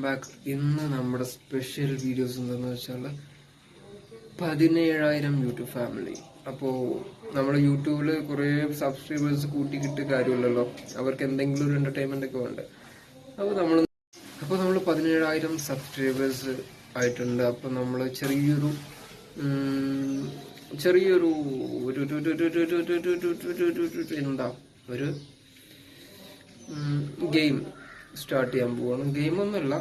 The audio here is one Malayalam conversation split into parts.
ബാക്ക് ഇന്ന് നമ്മുടെ സ്പെഷ്യൽ വീഡിയോസ് എന്തെന്ന് വെച്ചാൽ പതിനേഴായിരം യൂട്യൂബ് ഫാമിലി അപ്പോൾ നമ്മുടെ യൂട്യൂബിൽ കുറേ സബ്സ്ക്രൈബേഴ്സ് കൂട്ടിക്കിട്ട് കാര്യമില്ലല്ലോ അവർക്ക് എന്തെങ്കിലും ഒരു എന്റർടൈൻമെന്റ് ഒക്കെ ഉണ്ട് അപ്പോൾ നമ്മൾ അപ്പോൾ നമ്മൾ പതിനേഴായിരം സബ്സ്ക്രൈബേഴ്സ് ആയിട്ടുണ്ട് അപ്പോൾ നമ്മൾ ചെറിയൊരു ചെറിയൊരു ഒരു എന്താ ഒരു ഗെയിം സ്റ്റാർട്ട് ചെയ്യാൻ പോവാണ്. ഗെയിമൊന്നുമല്ല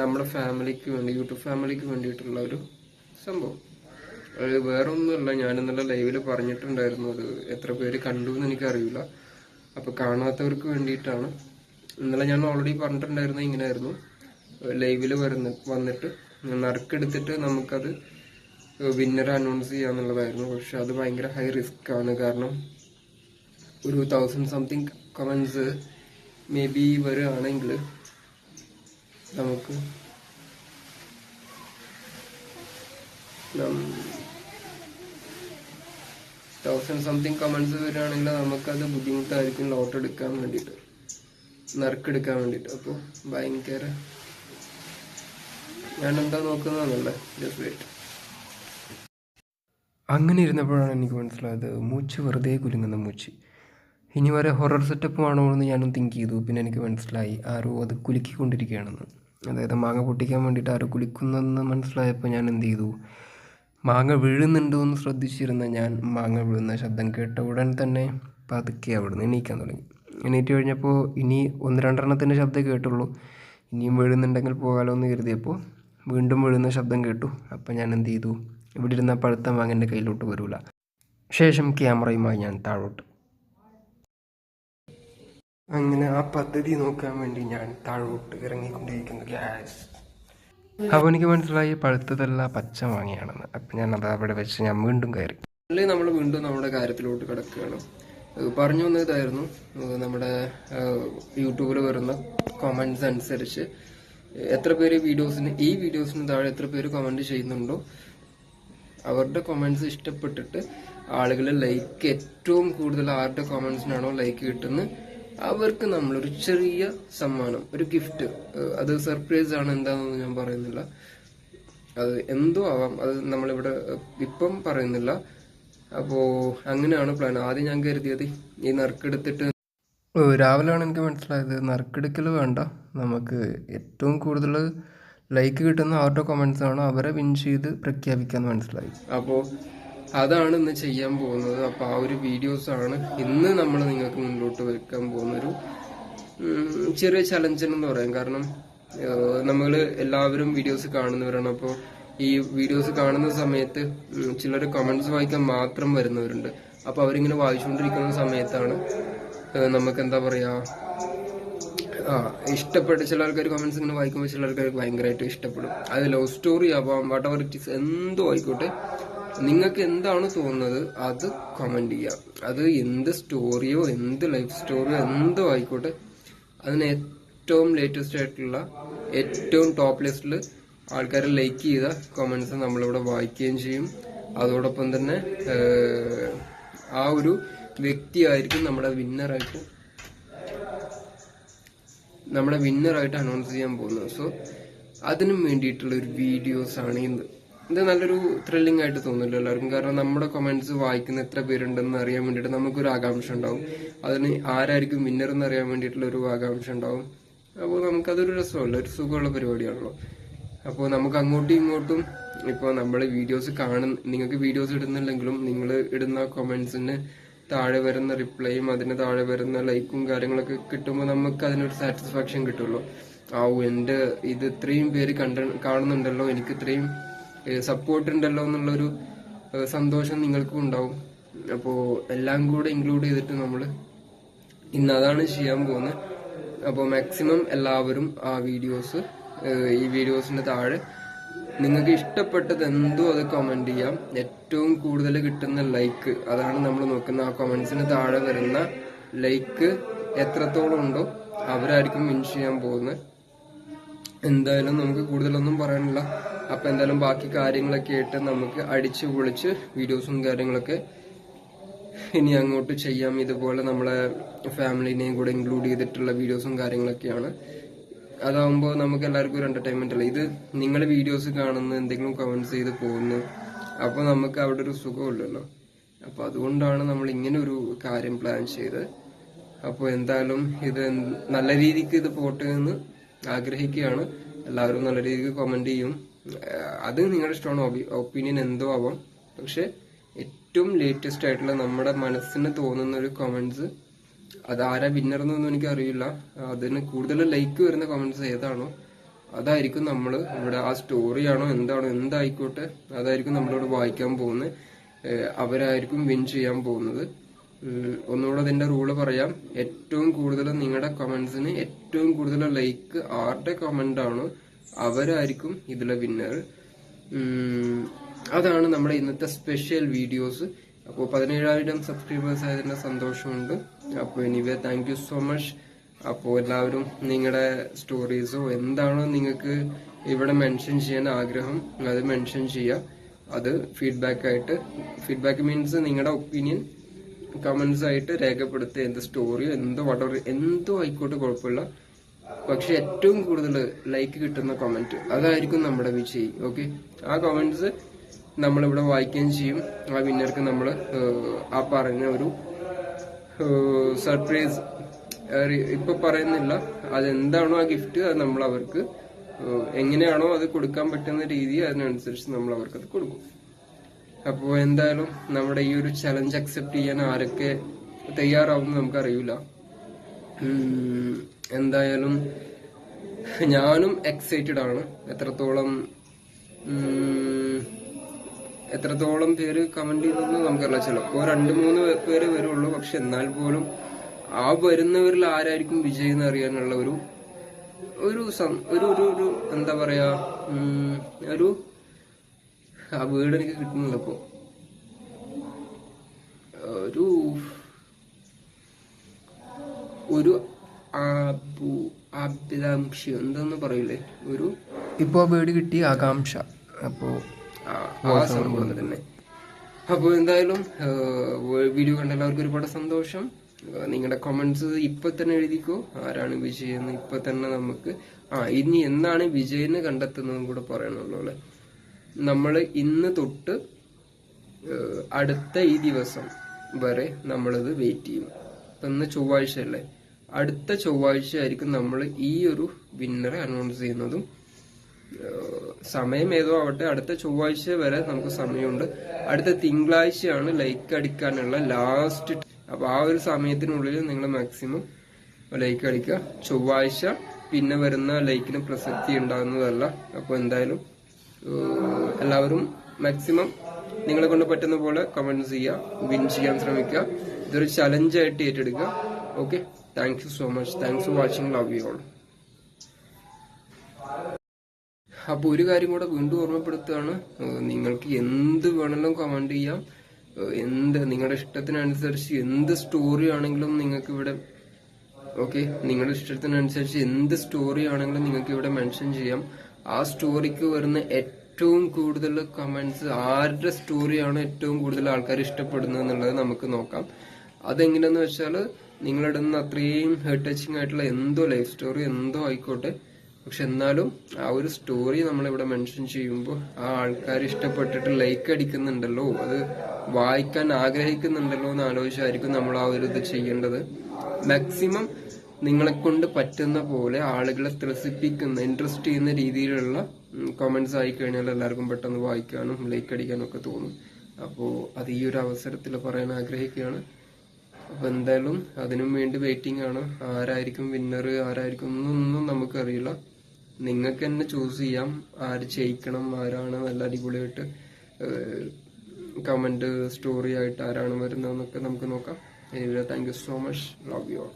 നമ്മുടെ ഫാമിലിക്ക് വേണ്ടി യൂട്യൂബ് ഫാമിലിക്ക് വേണ്ടിയിട്ടുള്ള ഒരു സംഭവം. വേറെ ഒന്നുമല്ല ഞാൻ ഇന്നലെ ലൈവിൽ പറഞ്ഞിട്ടുണ്ടായിരുന്നു അത് എത്ര പേര് കണ്ടു എന്ന് എനിക്കറിയില്ല. അപ്പോൾ കാണാത്തവർക്ക് വേണ്ടിയിട്ടാണ്. ഇന്നലെ ഞാൻ ഓൾറെഡി പറഞ്ഞിട്ടുണ്ടായിരുന്നത് ഇങ്ങനെയായിരുന്നു. ലൈവിൽ വരുന്ന വന്നിട്ട് നറുക്കെടുത്തിട്ട് നമുക്കത് വിന്നർ അനൗൺസ് ചെയ്യാന്നുള്ളതായിരുന്നു. പക്ഷെ അത് ഭയങ്കര ഹൈ റിസ്ക് ആണ്. കാരണം ഒരു thousand something comments may be വരുവാണെങ്കിൽ നമുക്ക് തൗസൻഡ് സംതിങ് കമൻസ് വരുവാണെങ്കിൽ നമുക്കത് ബുദ്ധിമുട്ടായിരിക്കും. ലോട്ട് എടുക്കാൻ വേണ്ടിയിട്ട് നറുക്കെടുക്കാൻ വേണ്ടിയിട്ട് അപ്പോൾ ഭയങ്കര ഞാൻ എന്താ നോക്കുന്നതെന്നല്ലേ? ജസ്റ്റ് വെയിറ്റ് അങ്ങനെ ഇരുന്നപ്പോഴാണ് എനിക്ക് മനസ്സിലായത് മൂച്ച് വെറുതെ കുലുങ്ങുന്ന മൂച്ച്. ഇനി വരെ ഹൊറർ സെറ്റപ്പ് ആണോ എന്ന് ഞാനും തിങ്ക് ചെയ്തു. പിന്നെ എനിക്ക് മനസ്സിലായി ആരോ അത് കുലുക്കിക്കൊണ്ടിരിക്കുകയാണെന്ന് അതായത് മാങ്ങ പൊട്ടിക്കാൻ വേണ്ടിയിട്ട് ആരോ കുലുക്കുന്നെന്ന് മനസ്സിലായപ്പോൾ ഞാൻ എന്ത് ചെയ്തു? മാങ്ങ വീഴുന്നുണ്ടോ എന്ന് ശ്രദ്ധിച്ചിരുന്ന ഞാൻ മാങ്ങ വീഴുന്ന ശബ്ദം കേട്ട ഉടൻ തന്നെ പതുക്കെ അവിടുന്ന് എണീക്കാൻ തുടങ്ങി. എണീറ്റ് കഴിഞ്ഞപ്പോൾ ഇനി ഒന്ന് രണ്ടെണ്ണത്തിന്റെ ശബ്ദമേ കേട്ടുള്ളൂ. ഇനിയും വീഴുന്നുണ്ടെങ്കിൽ പോകാലോ എന്ന് കരുതിയപ്പോൾ വീണ്ടും വീഴുന്ന ശബ്ദം കേട്ടു. അപ്പോൾ ഞാൻ എന്ത് ചെയ്തു? ഇവിടെ ഇരുന്ന പഴുത്ത മാങ്ങ എന്റെ കയ്യിലോട്ട് വരൂല. ശേഷം ക്യാമറയുമായി ഞാൻ താഴോട്ട്. അങ്ങനെ ആ പദ്ധതി നോക്കാൻ വേണ്ടി ഞാൻ താഴോട്ട് ഇറങ്ങിക്കൊണ്ടിരിക്കുന്നു ഗ്യാസ് അപ്പോൾ എനിക്ക് മനസ്സിലായി പഴുത്തതല്ല പച്ച വാങ്ങിയാണെന്ന്. അപ്പം ഞാൻ അത് അവിടെ വെച്ച് ഞാൻ വീണ്ടും കയറി. അല്ലെങ്കിൽ നമ്മൾ വീണ്ടും നമ്മുടെ കാര്യത്തിലോട്ട് കിടക്കുകയാണ്. പറഞ്ഞു വന്നതായിരുന്നു നമ്മുടെ യൂട്യൂബിൽ വരുന്ന കമൻസ് അനുസരിച്ച്. എത്ര പേര് വീഡിയോസിന് ഈ വീഡിയോസിന് താഴെ എത്ര പേര് കമന്റ് ചെയ്യുന്നുണ്ടോ? അവരുടെ കമൻസ് ഇഷ്ടപ്പെട്ടിട്ട് ആളുകൾ ലൈക്ക് ഏറ്റവും കൂടുതൽ ആരുടെ കമൻസിനാണോ ലൈക്ക് കിട്ടുന്നത്? അവർക്ക് നമ്മൾ ഒരു ചെറിയ സമ്മാനം ഒരു ഗിഫ്റ്റ് അത് സർപ്രൈസ് ആണ് എന്താണെന്ന് ഞാൻ പറയുന്നില്ല. അത് എന്തോ ആവാം അത് നമ്മളിവിടെ ഇപ്പം പറയുന്നില്ല. അപ്പോ അങ്ങനെയാണ് പ്ലാൻ ആദ്യം ഞാൻ കരുതിയത് ഈ നറുക്കെടുത്തിട്ട് രാവിലെയാണ് എനിക്ക് മനസ്സിലായത്. നറുക്കെടുക്കൽ വേണ്ട. നമുക്ക് ഏറ്റവും കൂടുതൽ ലൈക്ക് കിട്ടുന്ന ആരുടെ കമൻസ് ആണ് അവരെ വിൻ ചെയ്ത് പ്രഖ്യാപിക്കാന്ന് മനസ്സിലായി. അപ്പോൾ അതാണ് ഇന്ന് ചെയ്യാൻ പോകുന്നത്. അപ്പോൾ ആ ഒരു വീഡിയോസ് ആണ് ഇന്ന് നമ്മൾ നിങ്ങൾക്ക് മുന്നോട്ട് വെക്കാൻ പോകുന്ന ഒരു ചെറിയ ചലഞ്ച് എന്ന് പറയാം. കാരണം നമ്മൾ എല്ലാവരും വീഡിയോസ് കാണുന്നവരാണ്. അപ്പോൾ ഈ വീഡിയോസ് കാണുന്ന സമയത്ത് ചിലർ കമൻസ് വായിക്കാൻ മാത്രം വരുന്നവരുണ്ട്. അപ്പോൾ അവരിങ്ങനെ വായിച്ചുകൊണ്ടിരിക്കുന്ന സമയത്താണ് നമുക്ക് എന്താ പറയാ ആ ഇഷ്ടപ്പെട്ട ചില ആൾക്കാർ കമൻസ് ഇങ്ങനെ വായിക്കുമ്പോൾ ചില ആൾക്കാർക്ക് ഭയങ്കരമായിട്ട് ഇഷ്ടപ്പെടും. അത് ലവ് സ്റ്റോറി ആവാം വാട്ട് എവർ ഇറ്റ് ഇസ് എന്തോ ആയിക്കോട്ടെ. നിങ്ങൾക്ക് എന്താണ് തോന്നുന്നത്? അത് കമന്റ് ചെയ്യാം. അത് എന്ത് സ്റ്റോറിയോ എന്ത് ലൈഫ് സ്റ്റോറിയോ എന്തോ ആയിക്കോട്ടെ. അതിന് ഏറ്റവും ലേറ്റസ്റ്റ് ആയിട്ടുള്ള ഏറ്റവും ടോപ്പ് ലിസ്റ്റിൽ ആൾക്കാരെ ലൈക്ക് ചെയ്ത കമന്റ്സ് നമ്മളിവിടെ വായിക്കുകയും ചെയ്യും. അതോടൊപ്പം തന്നെ ആ ഒരു വ്യക്തിയായിരിക്കും നമ്മുടെ വിന്നറായിട്ട് നമ്മുടെ വിന്നറായിട്ട് അനൗൺസ് ചെയ്യാൻ പോകുന്നത്. സോ അതിനും വേണ്ടിയിട്ടുള്ള ഒരു വീഡിയോസ് ആണ് ഇന്ന്. ഇത് നല്ലൊരു ത്രില്ലിംഗ് ആയിട്ട് തോന്നില്ല എല്ലാവർക്കും. കാരണം നമ്മുടെ കമന്റ്സ് വായിക്കുന്ന എത്ര പേരുണ്ടെന്ന് അറിയാൻ വേണ്ടിയിട്ട് നമുക്കൊരു ആകാംക്ഷ ഉണ്ടാവും. അതിന് ആരായിരിക്കും വിന്നർ എന്ന് അറിയാൻ വേണ്ടിയിട്ടുള്ള ഒരു ആകാംക്ഷ ഉണ്ടാവും. അപ്പോൾ നമുക്കതൊരു രസമല്ല ഒരു സുഖമുള്ള പരിപാടിയാണല്ലോ. അപ്പോൾ നമുക്ക് അങ്ങോട്ടും ഇങ്ങോട്ടും ഇപ്പോൾ നമ്മൾ വീഡിയോസ് കാണുന്ന നിങ്ങൾക്ക് വീഡിയോസ് ഇടുന്നില്ലെങ്കിലും നിങ്ങൾ ഇടുന്ന കമന്റ്സിന് താഴെ വരുന്ന റിപ്ലൈയും അതിന് താഴെ വരുന്ന ലൈക്കും കാര്യങ്ങളൊക്കെ കിട്ടുമ്പോൾ നമുക്ക് അതിനൊരു സാറ്റിസ്ഫാക്ഷൻ കിട്ടുമല്ലോ ആ എന്റെ ഇത് ഇത്രയും പേര് കണ്ട കാണുന്നുണ്ടല്ലോ എനിക്ക് ഇത്രയും സപ്പോർട്ട് ഉണ്ടല്ലോ എന്നുള്ളൊരു സന്തോഷം നിങ്ങൾക്കും ഉണ്ടാവും. അപ്പോൾ എല്ലാം കൂടെ ഇൻക്ലൂഡ് ചെയ്തിട്ട് നമ്മൾ ഇന്ന് അതാണ് ചെയ്യാൻ പോകുന്നത്. അപ്പോൾ മാക്സിമം എല്ലാവരും ആ വീഡിയോസ് ഈ വീഡിയോസിന്റെ താഴെ നിങ്ങൾക്ക് ഇഷ്ടപ്പെട്ടത് എന്തോ അത് കമന്റ് ചെയ്യാം. ഏറ്റവും കൂടുതൽ കിട്ടുന്ന ലൈക്ക് അതാണ് നമ്മൾ നോക്കുന്നത്. ആ കമൻസിന് താഴെ വരുന്ന ലൈക്ക് എത്രത്തോളം ഉണ്ടോ അവരായിരിക്കും വിൻ ചെയ്യാൻ പോകുന്നത്. എന്തായാലും നമുക്ക് കൂടുതലൊന്നും പറയാനില്ല. അപ്പൊ എന്തായാലും ബാക്കി കാര്യങ്ങളൊക്കെ ആയിട്ട് നമുക്ക് അടിച്ച് പൊളിച്ച് വീഡിയോസും കാര്യങ്ങളൊക്കെ ഇനി അങ്ങോട്ട് ചെയ്യാം. ഇതുപോലെ നമ്മളെ ഫാമിലിനെയും കൂടെ ഇൻക്ലൂഡ് ചെയ്തിട്ടുള്ള വീഡിയോസും കാര്യങ്ങളൊക്കെയാണ്. അതാവുമ്പോൾ നമുക്ക് എല്ലാവർക്കും ഒരു എന്റർടൈൻമെന്റ് അല്ല? ഇത് നിങ്ങൾ വീഡിയോസ് കാണുന്നു എന്തെങ്കിലും കമന്റ്സ് ചെയ്ത് പോകുന്നു. അപ്പോൾ നമുക്ക് അവിടെ ഒരു സുഖമില്ലല്ലോ അപ്പോൾ അതുകൊണ്ടാണ് നമ്മൾ ഇങ്ങനെ ഒരു കാര്യം പ്ലാൻ ചെയ്ത് അപ്പോൾ എന്തായാലും ഇത് നല്ല രീതിക്ക് ഇത് പോട്ടെ എന്ന് ആഗ്രഹിക്കുകയാണ്. എല്ലാവരും നല്ല രീതിക്ക് കമന്റ് ചെയ്യും. അത് നിങ്ങളുടെ ഇഷ്ടമാണ്. ഒപ്പീനിയൻ എന്തോ ആവാം. പക്ഷെ ഏറ്റവും ലേറ്റസ്റ്റ് ആയിട്ടുള്ള നമ്മുടെ മനസ്സിന് തോന്നുന്ന ഒരു കമന്റ്സ് അത് ആരാ വിന്നർ എന്നൊന്നും എനിക്ക് അറിയില്ല. അതിന് കൂടുതൽ ലൈക്ക് വരുന്ന കമന്റ്സ് ഏതാണോ അതായിരിക്കും നമ്മൾ ഇവിടെ ആ സ്റ്റോറിയാണോ എന്താണോ എന്തായിക്കോട്ടെ അതായിരിക്കും നമ്മളിവിടെ വായിക്കാൻ പോകുന്നത്. അവരായിരിക്കും വിൻ ചെയ്യാൻ പോകുന്നത്. ഒന്നുകൂടെ അതിന്റെ റൂൾ പറയാം. ഏറ്റവും കൂടുതൽ നിങ്ങളുടെ കമന്റ്സിന് ഏറ്റവും കൂടുതൽ ലൈക്ക് ആരുടെ കമന്റ് ആണോ അവരായിരിക്കും ഇതിലെ വിന്നർ അതാണ് നമ്മുടെ ഇന്നത്തെ സ്പെഷ്യൽ വീഡിയോസ് അപ്പോൾ പതിനേഴായിരം സബ്സ്ക്രൈബേഴ്സ് ആയതിന്റെ സന്തോഷമുണ്ട്. അപ്പോൾ anyway thank you so much അപ്പോൾ എല്ലാവരും നിങ്ങളുടെ സ്റ്റോറീസോ എന്താണോ നിങ്ങൾക്ക് ഇവിടെ മെൻഷൻ ചെയ്യാൻ ആഗ്രഹം അത് മെൻഷൻ ചെയ്യുക. അത് ഫീഡ്ബാക്ക് ആയിട്ട് ഫീഡ്ബാക്ക് മീൻസ് നിങ്ങളുടെ ഒപ്പീനിയൻ കമന്റ്സ് ആയിട്ട് രേഖപ്പെടുത്തുക എന്ത് സ്റ്റോറിയോ എന്തോ വടവർ എന്തോ ആയിക്കോട്ടെ കുഴപ്പമില്ല. പക്ഷെ ഏറ്റവും കൂടുതൽ ലൈക്ക് കിട്ടുന്ന കമന്റ് അതായിരിക്കും നമ്മുടെ വിജയി ഓക്കെ ആ കമന്റ്സ് നമ്മളിവിടെ വായിക്കുകയും ചെയ്യും. ആ വിന്നർക്ക് നമ്മൾ ആ പറഞ്ഞ ഒരു സർപ്രൈസ് ഇപ്പൊ പറയുന്നില്ല. അതെന്താണോ ആ ഗിഫ്റ്റ് അത് നമ്മൾ അവർക്ക് എങ്ങനെയാണോ അത് കൊടുക്കാൻ പറ്റുന്ന രീതി അതിനനുസരിച്ച് നമ്മൾ അവർക്ക് അത് കൊടുക്കും. അപ്പോൾ എന്തായാലും നമ്മുടെ ഈ ഒരു ചലഞ്ച് അക്സെപ്റ്റ് ചെയ്യാൻ ആരൊക്കെ തയ്യാറാവും നമുക്കറിയില്ല. എന്തായാലും ഞാനും എക്സൈറ്റഡ് ആണ്. എത്രത്തോളം എത്രത്തോളം പേര് കമന്റ് ചെയ്തെന്ന് നമുക്കറിയില്ല. ചിലപ്പോ രണ്ട് മൂന്ന് പേര് വരുള്ളൂ. പക്ഷെ എന്നാൽ പോലും ആ വരുന്നവരിൽ ആരായിരിക്കും വിജയം എന്ന് അറിയാനുള്ള ഒരു ഒരു ഒരു ഒരു എന്താ പറയാ ഒരു ആ വീട് എനിക്ക് കിട്ടുന്നുണ്ട് ഇപ്പോ. ഒരു ഒരു ആഭിലാംക്ഷ എന്താന്ന് പറയില്ലേ? ഒരു ഇപ്പോൾ വീട് കിട്ടി ആകാംക്ഷ. അപ്പോൾ ആ സംഭവം തന്നെ. അപ്പോൾ എന്തായാലും വീഡിയോ കണ്ട എല്ലാവർക്കും ഒരുപാട് സന്തോഷം. നിങ്ങളുടെ കമന്റ്സ് ഇപ്പൊ തന്നെ എഴുതിക്കോ. ആരാണ് വിജയ് എന്ന് ഇപ്പൊ തന്നെ നമുക്ക് ആ ഇനി എന്നാണ് വിജയനെ കണ്ടെത്തുന്നതും കൂടെ പറയണല്ലോ അല്ലെ? നമ്മൾ ഇന്ന് തൊട്ട് അടുത്ത ഈ ദിവസം വരെ നമ്മളിത് വെയിറ്റ് ചെയ്യും. ഇപ്പൊ ഇന്ന് ചൊവ്വാഴ്ച അല്ലേ അടുത്ത ചൊവ്വാഴ്ച ആയിരിക്കും നമ്മൾ ഈ ഒരു വിന്നറെ അനൗൺസ് ചെയ്യുന്നതും സമയം ഏതോ ആവട്ടെ അടുത്ത ചൊവ്വാഴ്ച വരെ നമുക്ക് സമയമുണ്ട്. അടുത്ത തിങ്കളാഴ്ചയാണ് ലൈക്ക് അടിക്കാനുള്ള ലാസ്റ്റ് അപ്പൊ ആ ഒരു സമയത്തിനുള്ളിൽ നിങ്ങൾ മാക്സിമം ലൈക്ക് അടിക്കുക. ചൊവ്വാഴ്ച പിന്നെ വരുന്ന ലൈക്കിന് പ്രസക്തി ഉണ്ടാകുന്നതല്ല. അപ്പൊ എന്തായാലും എല്ലാവരും മാക്സിമം നിങ്ങളെ കൊണ്ട് പറ്റുന്ന പോലെ കമന്റ്സ് ചെയ്യുക വിൻ ചെയ്യാൻ ശ്രമിക്കുക. ഇതൊരു ചലഞ്ചായിട്ട് ഏറ്റെടുക്കുക. Okay thank you so much thanks for watching love you all അപ്പോൾ ഒരു കാര്യം കൂടെ വീണ്ടും ഓർമ്മപ്പെടുത്തുകയാണ്. നിങ്ങൾക്ക് എന്ത് വേണമെങ്കിലും കമന്റ് ചെയ്യാം. എന്ത് നിങ്ങളുടെ ഇഷ്ടത്തിനനുസരിച്ച് എന്ത് സ്റ്റോറി ആണെങ്കിലും നിങ്ങൾക്ക് ഇവിടെ ഓക്കെ നിങ്ങളുടെ ഇഷ്ടത്തിനനുസരിച്ച് എന്ത് സ്റ്റോറി ആണെങ്കിലും നിങ്ങൾക്ക് ഇവിടെ മെൻഷൻ ചെയ്യാം. ആ സ്റ്റോറിക്ക് വരുന്ന ഏറ്റവും കൂടുതൽ കമന്റ്സ് ആരുടെ സ്റ്റോറിയാണ് ഏറ്റവും കൂടുതൽ ആൾക്കാർ ഇഷ്ടപ്പെടുന്നത് എന്നുള്ളത് നമുക്ക് നോക്കാം. അതെങ്ങനെയാന്ന് വെച്ചാൽ നിങ്ങളിടുന്ന അത്രയും ഹെഡ് ടച്ചിങ് ആയിട്ടുള്ള എന്തോ ലൈഫ് സ്റ്റോറി എന്തോ ആയിക്കോട്ടെ. പക്ഷെ എന്നാലും ആ ഒരു സ്റ്റോറി നമ്മളിവിടെ മെൻഷൻ ചെയ്യുമ്പോൾ ആ ആൾക്കാർ ഇഷ്ടപ്പെട്ടിട്ട് ലൈക്ക് അടിക്കുന്നുണ്ടല്ലോ. അത് വായിക്കാൻ ആഗ്രഹിക്കുന്നുണ്ടല്ലോ എന്ന് ആലോചിച്ചായിരിക്കും നമ്മൾ ആ ഒരു ഇത് ചെയ്യേണ്ടത്. മാക്സിമം നിങ്ങളെ കൊണ്ട് പറ്റുന്ന പോലെ ആളുകളെ ത്രസിപ്പിക്കുന്ന ഇൻട്രസ്റ്റ് ചെയ്യുന്ന രീതിയിലുള്ള കമന്റ്സ് ആയി കഴിഞ്ഞാൽ എല്ലാവർക്കും പെട്ടെന്ന് വായിക്കാനും ലൈക്ക് അടിക്കാനും ഒക്കെ തോന്നും. അപ്പോൾ അത് ഈ ഒരു അവസരത്തിൽ പറയാൻ ആഗ്രഹിക്കുകയാണ്. അപ്പോൾ എന്തായാലും അതിനും വേണ്ടി വെയിറ്റിംഗ് ആണ്. ആരായിരിക്കും വിന്നർ ആരായിരിക്കും എന്നൊന്നും നമുക്കറിയില്ല. നിങ്ങൾക്ക് തന്നെ ചൂസ് ചെയ്യാം. ആര് ജയിക്കണം ആരാണ് നല്ല അടിപൊളിയായിട്ട് കമന്റ് സ്റ്റോറി ആയിട്ട് ആരാണ് വരുന്നതെന്നൊക്കെ നമുക്ക് നോക്കാം. Anyway thank you so much love you all